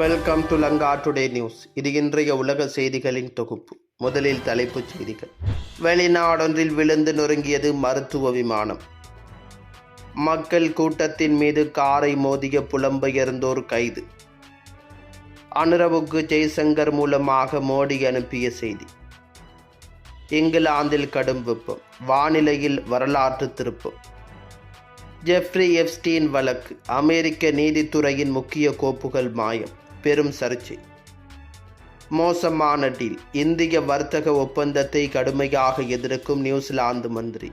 Welcome to Lanka Today News இது இன்றைய உலக செய்திகளின் தொகுப்பு. முதலில் தலைப்புச் செய்திகள். வெளிநாடொன்றில் விழுந்து நொறுங்கியது மருத்துவ விமானம். மக்கள் கூட்டத்தின் மீது காரை மோதிய புலம்பெயர்ந்தோர் கைது. அனுரவுக்கு ஜெய்சங்கர் மூலமாக மோடி அனுப்பிய செய்தி. இங்கிலாந்தில் கடும் வெப்பம். வானிலையில் வரலாற்று திருப்பம். ஜெஃப்ரி எப்ஸ்டீன் வழக்கு. அமெரிக்க நீதித்துறையின் முக்கிய கோப்புகள் மாயம். பெரும் சர்ச்சை. மோசமான டீல். இந்திய வர்த்தக ஒப்பந்தத்தை கடுமையாக எதிர்க்கும் நியூசிலாந்து மந்திரி.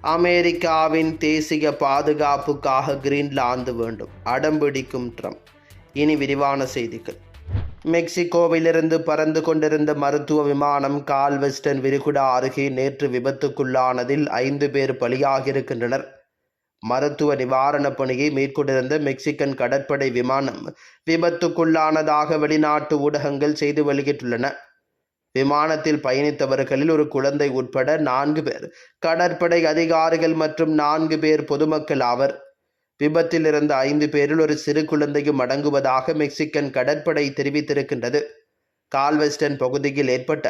அமெரிக்காவின் தேசிய பாதுகாப்புக்காக கிரீன்லாந்து வேண்டும். அடம்பிடிக்கும் ட்ரம்ப். இனி விரிவான செய்திகள். மெக்சிகோவிலிருந்து பறந்து கொண்டிருந்த மருத்துவ விமானம் கால்வெஸ்டன் விரிகுடா அருகே நேற்று விபத்துக்குள்ளானதில் ஐந்து பேர் பலியாகியிருக்கின்றனர். மருத்துவ நிவாரணப் பணியை மேற்கொண்டிருந்த மெக்சிகன் கடற்படை விமானம் விபத்துக்குள்ளானதாக வெளிநாட்டு ஊடகங்கள் செய்து வெளியிட்டுள்ளன. விமானத்தில் பயணித்தவர்களில் ஒரு குழந்தை உட்பட நான்கு பேர் கடற்படை அதிகாரிகள் மற்றும் நான்கு பேர் பொதுமக்கள் ஆவர். விபத்தில் இருந்த ஐந்து பேரில் ஒரு சிறு குழந்தையும் அடங்குவதாக மெக்சிகன் கடற்படை தெரிவித்திருக்கின்றது. கால்வெஸ்டன் பகுதியில் ஏற்பட்ட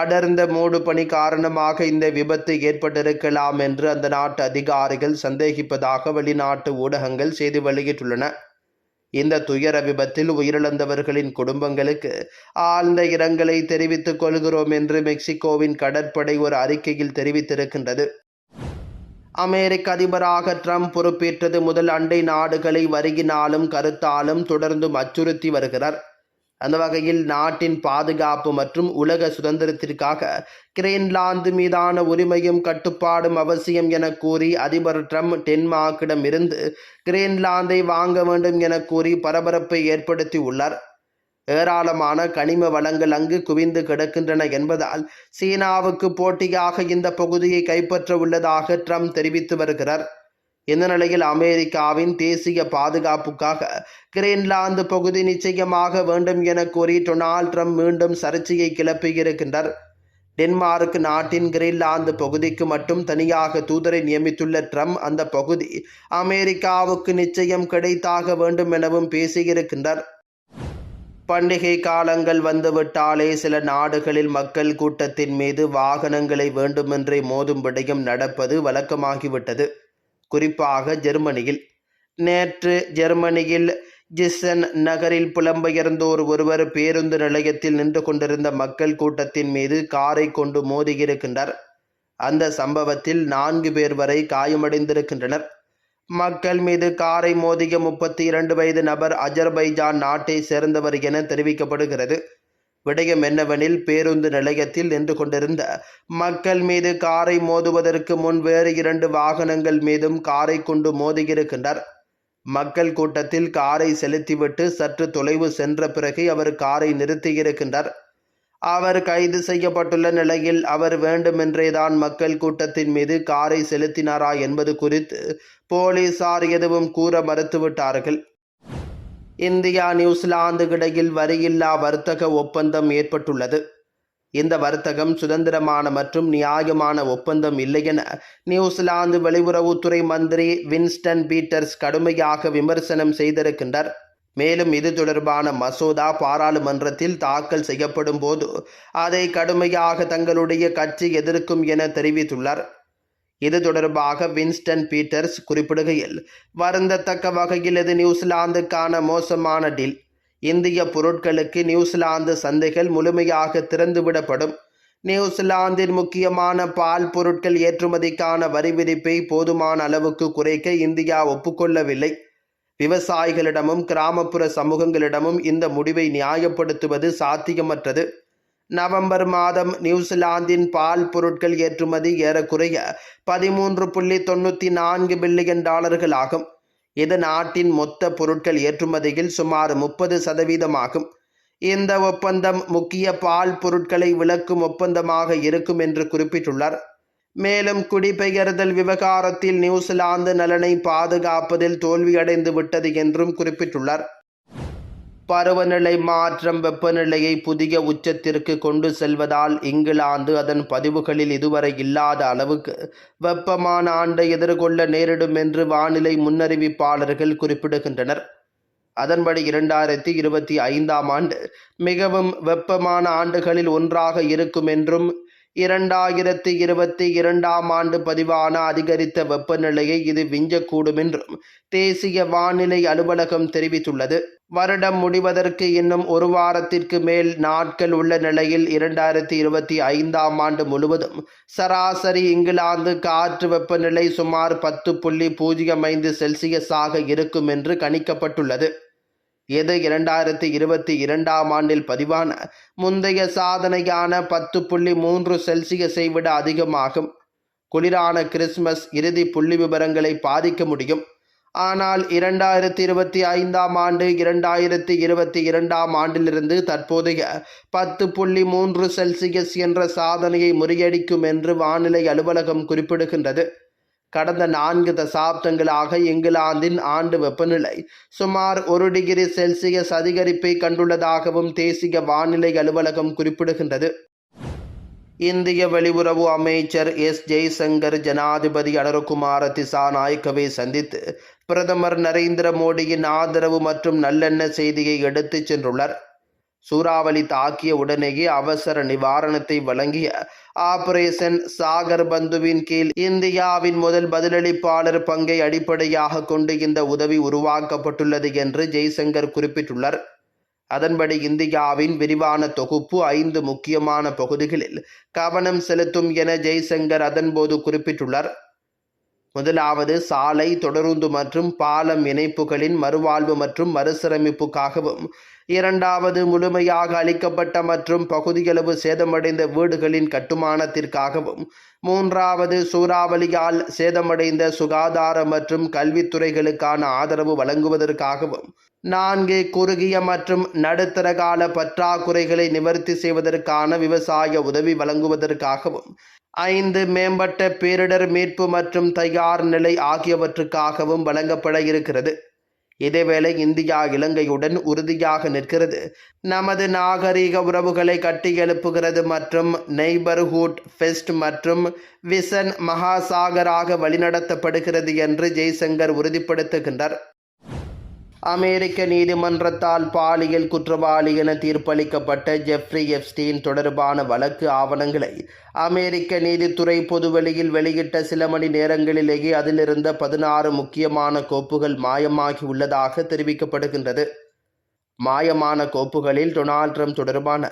அடர்ந்த மூடு பணி காரணமாக இந்த விபத்து ஏற்பட்டிருக்கலாம் என்று அந்த நாட்டு அதிகாரிகள் சந்தேகிப்பதாக வெளிநாட்டு ஊடகங்கள் செய்தி வெளியிட்டுள்ளன. இந்த துயர விபத்தில் உயிரிழந்தவர்களின் குடும்பங்களுக்கு ஆழ்ந்த இரங்கலை தெரிவித்துக் கொள்கிறோம் என்று மெக்சிகோவின் கடற்படை ஒரு அறிக்கையில் தெரிவித்திருக்கின்றது. அமெரிக்க அதிபராக ட்ரம்ப் பொறுப்பேற்றது முதல் அண்டை நாடுகளை வருகினாலும் கருத்தாலும் தொடர்ந்தும் அச்சுறுத்தி வருகிறார். அந்த வகையில் நாட்டின் பாதுகாப்பு மற்றும் உலக சுதந்திரத்திற்காக கிரீன்லாந்து மீதான உரிமையும் கட்டுப்பாடும் அவசியம் என கூறி அதிபர் ட்ரம்ப் டென்மார்க்கிடம் இருந்து கிரீன்லாந்தை வாங்க வேண்டும் என கூறி பரபரப்பை ஏற்படுத்தி உள்ளார். ஏராளமான கனிம வளங்கள் அங்கு குவிந்து கிடக்கின்றன என்பதால் சீனாவுக்கு போட்டியாக இந்த பகுதியை கைப்பற்ற உள்ளதாக ட்ரம்ப் தெரிவித்து வருகிறார். இந்த நிலையில் அமெரிக்காவின் தேசிய பாதுகாப்புக்காக கிரீன்லாந்து பகுதி நிச்சயமாக வேண்டும் என கூறி டொனால்ட் ட்ரம்ப் மீண்டும் சர்ச்சையை கிளப்பியிருக்கின்றார். டென்மார்க் நாட்டின் கிரீன்லாந்து பகுதிக்கு மட்டும் தனியாக தூதரை நியமித்துள்ள ட்ரம்ப் அந்த பகுதி அமெரிக்காவுக்கு நிச்சயம் கிடைத்தாக வேண்டும் எனவும் பேசியிருக்கின்றார். பண்டிகை காலங்கள் வந்துவிட்டாலே சில நாடுகளில் மக்கள் கூட்டத்தின் மீது வாகனங்களை வேண்டுமென்றே மோதும் விடயம் நடப்பது வழக்கமாகிவிட்டது. குறிப்பாக ஜெர்மனியில். நேற்று ஜெர்மனியில் ஜிசன் நகரில் புலம்பெயர்ந்தோர் ஒருவர் பேருந்து நிலையத்தில் நின்று கொண்டிருந்த மக்கள் கூட்டத்தின் மீது காரை கொண்டு மோதியிருக்கின்றார் அந்த சம்பவத்தில் நான்கு பேர் வரை காயமடைந்திருக்கின்றனர். மக்கள் மீது காரை மோதிய முப்பத்தி இரண்டு வயது நபர் அஜர்பைஜான் நாட்டை சேர்ந்தவர் என தெரிவிக்கப்படுகிறது. விடயம் என்னவெனில் பேருந்து நிலையத்தில் நின்று கொண்டிருந்த மக்கள் மீது காரை மோதுவதற்கு முன் வேறு இரண்டு வாகனங்கள் மீதும் காரை கொண்டு மோதியிருக்கின்றார் மக்கள் கூட்டத்தில் காரை செலுத்திவிட்டு சற்று தொலைவு சென்ற பிறகு அவர் காரை நிறுத்தியிருக்கின்றார் அவர் கைது செய்யப்பட்டுள்ள நிலையில் அவர் வேண்டுமென்றேதான் மக்கள் கூட்டத்தின் மீது காரை செலுத்தினாரா என்பது குறித்து போலீசார் எதுவும் கூற மறுத்துவிட்டார்கள். இந்தியா நியூசிலாந்து இடையில் வரியில்லா வர்த்தக ஒப்பந்தம் ஏற்பட்டுள்ளது. இந்த வர்த்தகம் சுதந்திரமான மற்றும் நியாயமான ஒப்பந்தம் இல்லை என நியூசிலாந்து வெளியுறவுத்துறை மந்திரி வின்ஸ்டன் பீட்டர்ஸ் கடுமையாக விமர்சனம் செய்திருக்கின்றார். மேலும் இது தொடர்பான மசோதா பாராளுமன்றத்தில் தாக்கல் செய்யப்படும் போது அதை கடுமையாக தங்களுடைய கட்சி எதிர்க்கும் என தெரிவித்துள்ளார். இது தொடர்பாக வின்ஸ்டன் பீட்டர்ஸ் குறிப்பிடுகையில் வருந்தத்தக்க வகையில் இது நியூசிலாந்துக்கான மோசமான டீல். இந்திய பொருட்களுக்கு நியூசிலாந்து சந்தைகள் முழுமையாக திறந்துவிடப்படும். நியூசிலாந்தின் முக்கியமான பால் பொருட்கள் ஏற்றுமதிக்கான வரி விதிப்பை போதுமான அளவுக்கு குறைக்க இந்தியா ஒப்புக்கொள்ளவில்லை. விவசாயிகளிடமும் கிராமப்புற சமூகங்களிடமும் இந்த முடிவை நியாயப்படுத்துவது சாத்தியமற்றது. நவம்பர் மாதம் நியூசிலாந்தின் பால் பொருட்கள் ஏற்றுமதி ஏறக்குறைய பதிமூன்று புள்ளி தொண்ணூற்றி நான்கு பில்லியன் டாலர்கள் ஆகும். இது நாட்டின் மொத்த பொருட்கள் ஏற்றுமதியில் சுமார் முப்பது சதவீதமாகும். இந்த ஒப்பந்தம் முக்கிய பால் பொருட்களை விளக்கும் ஒப்பந்தமாக இருக்கும் என்று குறிப்பிட்டுள்ளார். மேலும் குடிபெயர்தல் விவகாரத்தில் நியூசிலாந்து நலனை பாதுகாப்பதில் தோல்வியடைந்து விட்டது என்றும் குறிப்பிட்டுள்ளார். பருவநிலை மாற்றம் வெப்பநிலையை புதிய உச்சத்திற்கு கொண்டு செல்வதால் இங்கிலாந்து அதன் பதிவுகளில் இதுவரை இல்லாத அளவுக்கு வெப்பமான ஆண்டை எதிர்கொள்ள நேரிடும் என்று வானிலை முன்னறிவிப்பாளர்கள் குறிப்பிடுகின்றனர். அதன்படி இரண்டாயிரத்தி இருபத்தி ஐந்தாம் ஆண்டு மிகவும் வெப்பமான ஆண்டுகளில் ஒன்றாக இருக்கும் என்றும் இரண்டாயிரத்தி இருபத்தி இரண்டாம் ஆண்டு பதிவான அதிகரித்த வெப்பநிலையை இது விஞ்சக்கூடும் என்றும் தேசிய வானிலை அலுவலகம் தெரிவித்துள்ளது. வருடம் முடிவதற்கு இன்னும் ஒரு வாரத்திற்கு மேல் நாட்கள் உள்ள நிலையில் இரண்டாயிரத்தி இருபத்தி ஐந்தாம் ஆண்டு முழுவதும் சராசரி இங்கிலாந்து காற்று வெப்பநிலை சுமார் பத்து புள்ளி பூஜ்ஜியம் ஐந்து செல்சியஸாக இருக்கும் என்று கணிக்கப்பட்டுள்ளது. இது இரண்டாயிரத்தி இருபத்தி இரண்டாம் ஆண்டில் பதிவான முந்தைய சாதனையான பத்து புள்ளி மூன்று செல்சியஸை விட அதிகமாகும். குளிரான கிறிஸ்மஸ் இறுதி புள்ளி விவரங்களை பாதிக்க முடியும். ஆனால் இரண்டாயிரத்தி இருபத்தி ஐந்தாம் ஆண்டு இரண்டாயிரத்தி இருபத்தி இரண்டாம் ஆண்டிலிருந்து தற்போதைய பத்து புள்ளி மூன்று செல்சியஸ் என்ற சாதனையை முறியடிக்கும் என்று வானிலை அலுவலகம் குறிப்பிடுகின்றது. கடந்த நான்கு தசாப்தங்களாக இங்கிலாந்தின் ஆண்டு வெப்பநிலை சுமார் ஒரு டிகிரி செல்சியஸ் அதிகரிப்பை கண்டுள்ளதாகவும் தேசிய வானிலை அலுவலகம் குறிப்பிடுகின்றது. இந்திய வெளியுறவு அமைச்சர் எஸ். ஜெய்சங்கர் ஜனாதிபதி அடருகுமார திசாநாயக்கவை சந்தித்து பிரதமர் நரேந்திர மோடியின் ஆதரவு மற்றும் நல்லெண்ண செய்தியை எடுத்துச் சென்றுள்ளார். சூறாவளி தாக்கிய உடனேயே அவசர நிவாரணத்தை வழங்கிய ஆபரேஷன் சாகர் பந்துவின் கீழ் இந்தியாவின் முதல் பதிலளிப்பாளர் பங்கை அடிப்படையாக கொண்டு இந்த உதவி உருவாக்கப்பட்டுள்ளது என்று ஜெய்சங்கர் குறிப்பிட்டுள்ளார். அதன்படி இந்தியாவின் விரிவான தொகுப்பு ஐந்து முக்கியமான பகுதிகளில் கவனம் செலுத்தும் என ஜெய்சங்கர் அதன்போது குறிப்பிட்டுள்ளார். முதலாவது சாலை தொடருந்து மற்றும் பாலம் இணைப்புகளின் மறுவாழ்வு மற்றும் மறுசீரமைப்புக்காகவும் இரண்டாவது முழுமையாக அளிக்கப்பட்ட மற்றும் பகுதியளவு சேதமடைந்த வீடுகளின் கட்டுமானத்திற்காகவும் மூன்றாவது சூறாவளியால் சேதமடைந்த சுகாதார மற்றும் கல்வித்துறைகளுக்கான ஆதரவு வழங்குவதற்காகவும் நான்கு குறுகிய மற்றும் நடுத்தர கால பற்றாக்குறைகளை நிவர்த்தி செய்வதற்கான விவசாய உதவி வழங்குவதற்காகவும் ஐந்து மேம்பட்ட பேரிடர் மீட்பு மற்றும் தயார் நிலை ஆகியவற்றுக்காகவும் வழங்கப்பட இருக்கிறது. இதேவேளை இந்தியா இலங்கையுடன் உறுதியாக நிற்கிறது. நமது நாகரீக உறவுகளை கட்டியெழுப்புகிறது மற்றும் நெய்பர்ஹுட் ஃபெஸ்ட் மற்றும் விசன் மகாசாகராக வழிநடத்தப்படுகிறது என்று ஜெய்சங்கர் உறுதிப்படுத்துகின்றார். அமெரிக்க நீதிமன்றத்தால் பாலியல் குற்றவாளி என தீர்ப்பளிக்கப்பட்ட ஜெஃப்ரி எப்ஸ்டீன் தொடர்பான வழக்கு ஆவணங்களை அமெரிக்க நீதித்துறை பொதுவெளியில் வெளியிட்ட சில மணி நேரங்களிலேயே அதிலிருந்த பதினாறு முக்கியமான கோப்புகள் மாயமாகி உள்ளதாக தெரிவிக்கப்படுகின்றது. மாயமான கோப்புகளில் டொனால்ட் ட்ரம்ப் தொடர்பான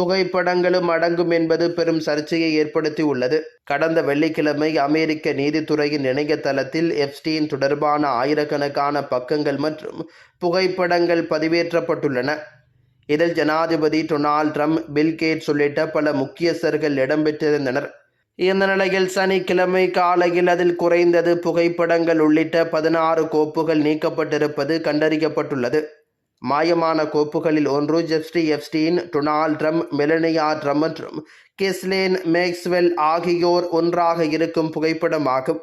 புகைப்படங்களும் அடங்கும் என்பது பெரும் சர்ச்சையை ஏற்படுத்தி உள்ளது கடந்த வெள்ளிக்கிழமை அமெரிக்க நீதித்துறையின் இணையதளத்தில் எப்ஸ்டீன் தொடர்பான ஆயிரக்கணக்கான பக்கங்கள் மற்றும் புகைப்படங்கள் பதிவேற்றப்பட்டுள்ளன. இதில் ஜனாதிபதி டொனால்ட் ட்ரம்ப் பில்கேட்ஸ் உள்ளிட்ட பல முக்கியஸ்தர்கள் இடம்பெற்றிருந்தனர். இந்த நிலையில் சனிக்கிழமை காலையில் அதில் குறைந்தது புகைப்படங்கள் உள்ளிட்ட பதினாறு கோப்புகள் நீக்கப்பட்டிருப்பது கண்டறியப்பட்டுள்ளது. மாயமான கோப்புகளில் ஒன்று ஜெப்ஸ்டி Epstein Donald Trump Melania Trump மற்றும் கிஸ்லேன் மேக்ஸ்வெல் ஆகியோர் ஒன்றாக இருக்கும் புகைப்படமாகும்.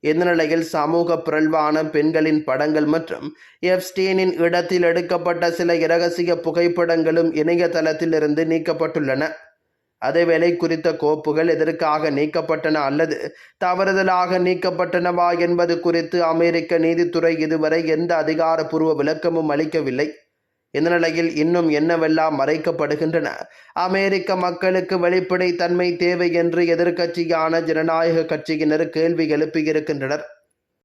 இந்த நிலையில் சமூக பிறழ்வான பெண்களின் படங்கள் மற்றும் எப்ஸ்டீனின் இடத்தில் எடுக்கப்பட்ட சில இரகசிய புகைப்படங்களும் இணையதளத்திலிருந்து நீக்கப்பட்டுள்ளன. அதேவேளை குறித்த கோப்புகள் எதற்காக நீக்கப்பட்டன அல்லது தவறுதலாக நீக்கப்பட்டனவா என்பது குறித்து அமெரிக்க நீதித்துறை இதுவரை எந்த அதிகாரப்பூர்வ விளக்கமும் அளிக்கவில்லை. இந்த நிலையில் இன்னும் என்னவெல்லாம் மறைக்கப்படுகின்றன? அமெரிக்க மக்களுக்கு வெளிப்படை தன்மை தேவை என்று எதிர்க்கட்சியான ஜனநாயக கட்சியினர் கேள்வி எழுப்பியிருக்கின்றனர்.